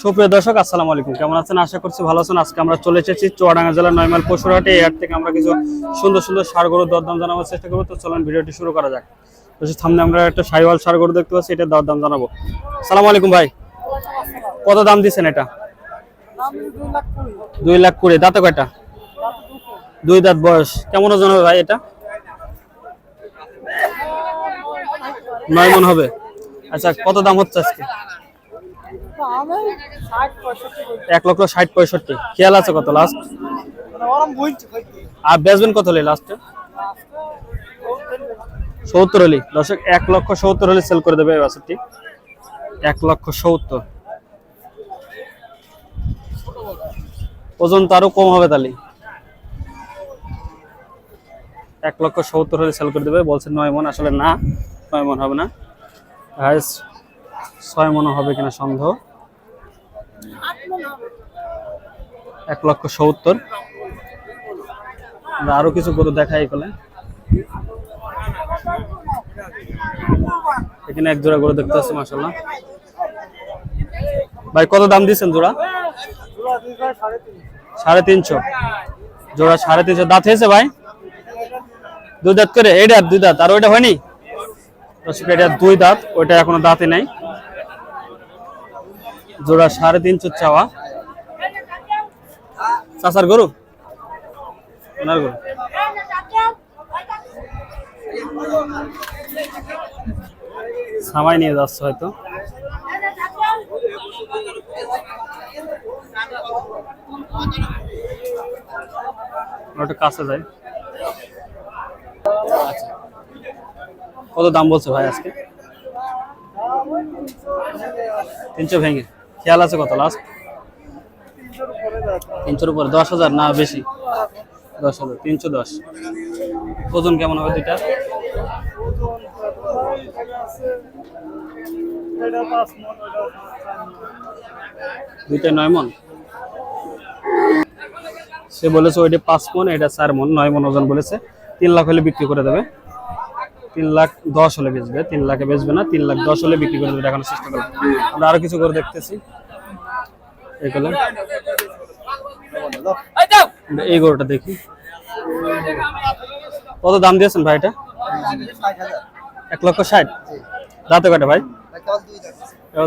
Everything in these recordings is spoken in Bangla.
সুপ্রিয় দর্শক, আসসালামু আলাইকুম। কেমন আছেন? আশা করছি ভালো আছেন। আজকে আমরা চলে এসেছি চুয়াডাঙ্গা জেলার নয়মাল পশুরহাটে। হাট থেকে আমরা কিছু সুন্দর সুন্দর সার গরুর দরদাম জানাবার চেষ্টা করব। তো চলুন ভিডিওটি শুরু করা যাক। তো সামনে আমরা একটা সাইওয়াল সার গরু দেখতে পাচ্ছি এটা দরদাম জানাব। সালাম আলাইকুম ভাই। কত দাম দিচ্ছেন এটা? দুই লাখ কুড়ি। দাঁতে কয়টা? দুই দাঁত বয়স। কেমন ওজন হবে ভাই এটা? নয় মন হবে। আচ্ছা কত দাম হচ্ছে আজকে? এক লক্ষ ষাট পঁয়ষট্টি। খেয়াল আছে কত লাস্ট আর বেচবেন কত হলে লাস্টে সত্তর হলি। দর্শক এক লক্ষ সত্তর হলে সেল করে দেবে এই বাসটি এক লক্ষ সত্তর। ওজন তো আরও কম হবে তাহলে। এক লক্ষ সত্তর হলে সেল করে দেবে। বলছে নয় মন আসলে না নয় মন হবে না। ছয় মনে হবে কিনা সন্দেহ। এক লক্ষ সত্তর। আরও কিছু গরু দেখাই এখানে। এখানে এক জোড়া গরু দেখতে পাচ্ছি মাসাল্লাহ ভাই, কত দাম দিচ্ছেন জোড়া? সাড়ে তিনশো। জোড়া সাড়ে তিনশো। দাঁত হয়েছে ভাই? দুই দাঁত করে? এইটা দুই দাঁত। আর ওইটা হয়নি? এটা দুই দাঁত। ওইটা এখনও দাঁতে নাই। জোড়া সাড়ে তিনশো চাওয়া। চাষার গরু? ওনার গরু। সামাই নিয়ে যাচ্ছে হয়তো। কাছে যায় আচ্ছা। কত দাম বলছে ভাই আজকে? তিনশো ভেঙে। খেয়াল আছে কত? লাস্ট তিনশোর উপরে, দশ হাজার না বেশি? দশ হাজার, তিনশো দশ। ওজন কেমন হবে দুইটা দুইটা নয় মন? সে বলেছে ওইটা পাঁচ মন, এটা চার মন, নয় মন ওজন বলেছে। তিন লাখ হলে বিক্রি করে দেবে। তিন লাখ দশ হলে বেচবে, তিন লাখে বেচবে না, তিন লাখ দশ হলে বিক্রি করে দেবে, দেখানোর চেষ্টা করবে আমরা আরও কিছু করে দেখতেছি। এই গরুটা দেখি। কত দাম দিয়েছেন ভাই এটা? এক লক্ষ ষাট। দাঁতে কয়টা ভাই?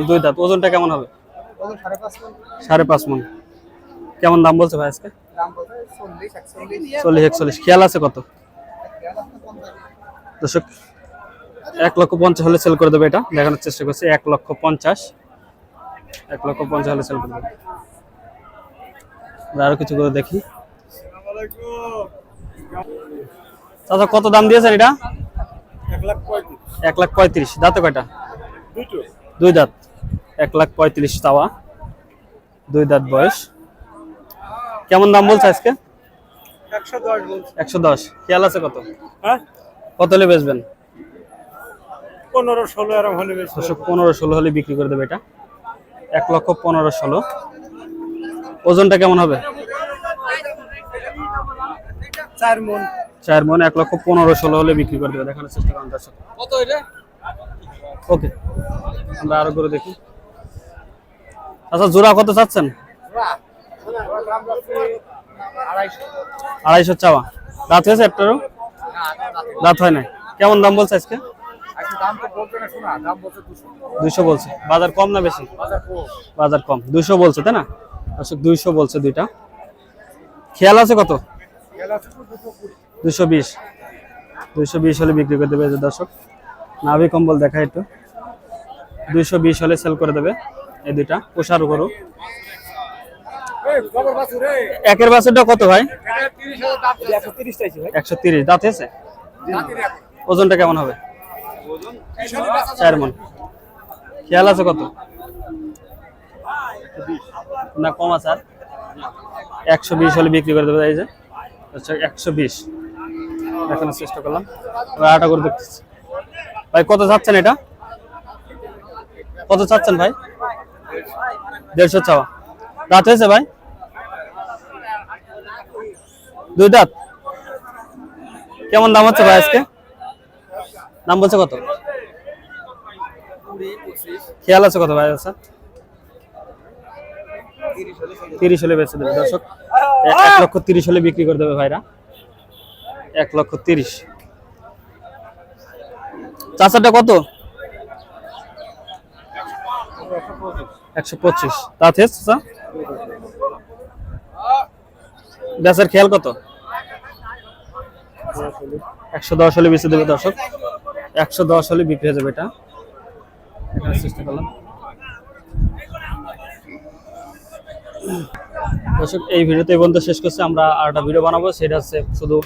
দুই দাঁত। ওজনটা কেমন হবে? সাড়ে পাঁচ মন। কেমন দাম বলছে ভাই আজকে? চল্লিশ, একচল্লিশ। খেয়াল আছে কত? দর্শক, এক লক্ষ পঞ্চাশ হলে সেল করে দেবে এটা। দেখানোর চেষ্টা করছি, এক লক্ষ পঞ্চাশ। এক লক্ষ পঞ্চাশ হলে সেল আরও কিছু করে দেখি। চাচা কত দাম দিয়েছেন এটা? এক লাখ পঁয়ত্রিশ। দাঁতে কয়টা? দুই দাঁত। এক লাখ পঁয়ত্রিশ তাওয়া দুই দাঁত বয়স। কেমন দাম বলছে আজকে? একশো দশ। খেয়াল আছে কত? কত হলে বেচবেন? পনেরো ষোলো এরকম হলে পনেরো ষোলো হলে বিক্রি করে দেবে এটা। এক লক্ষ পনেরো ষোলো। ওজনটা কেমন হবে? চার মন। চার মন এক লক্ষ পনেরো ষোলো হলে বিক্রি করে দেবে দেখানোর চেষ্টা করেন দর্শক। কত এটা? ওকে আমরা আরও করে দেখি। আচ্ছা জোড়া কত চাচ্ছেন? আড়াইশো। চাওয়া। রাত হয়েছে একটারও? রাত হয় না কেমন দাম বলছে আজকে? দুশো। দুইশো বলছে। বাজার কম না বেশি? বাজার কম। বাজার কম। দুইশো বলছে তাই না? দর্শক দুইশো বলছে দুইটা। খেয়াল আছে কত? দুশো বিশ। দুইশো বিশ হলে বিক্রি করে দেবে দর্শক। নাভি কম্বল দেখা একটু। দুইশো বিশ হলে সেল করে দেবে এই দুইটা। পোষার গরু। একের বাছুরটা কত ভাই? একশো তিরিশ দাঁত হয়েছে ওজনটা কেমন হবে? খেয়াল আছে কত? না, কম আছে আর? একশো বিশ হলে বিক্রি করে দেবে, এই যে। আচ্ছা একশো বিশ। দেখানোর চেষ্টা করলাম। আটা করে দেখতেছি। ভাই, কত চাচ্ছেন এটা? কত চাচ্ছেন ভাই? দেড়শো চাওয়া। দাঁত হয়েছে ভাই? দুই দাঁত? কেমন দাম হচ্ছে ভাই আজকে? দাম বলছে কত? খেয়াল আছে কত ভাই আচ্ছা তিরিশ হলে বেচে দেবে। দর্শক এক লক্ষ তিরিশ হলে বিক্রি করে দেবে ভাইরা। এক লক্ষ তিরিশ। চাচাটা কত? একশো পঁচিশ। তাতে চাচা? গাছের খেয়াল কত? একশো দশ হলে বেঁচে দেবে দর্শক। একশো দশ হলে বিক্রি হয়ে যাবে এটা। চেষ্টা করলাম। দর্শক, এই ভিডিওতে এই পর্যন্ত শেষ করছি। আমরা আর একটা ভিডিও বানাবো। সেটা হচ্ছে শুধু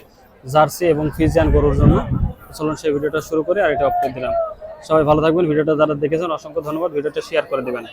জার্সি এবং ফিজিয়ান গরুর জন্য। চলুন সেই ভিডিওটা শুরু করে। আর এটা করে দিলাম। সবাই ভালো থাকবেন। ভিডিওটা যারা দেখেছেন, অসংখ্য ধন্যবাদ। ভিডিওটা শেয়ার করে দেবেন।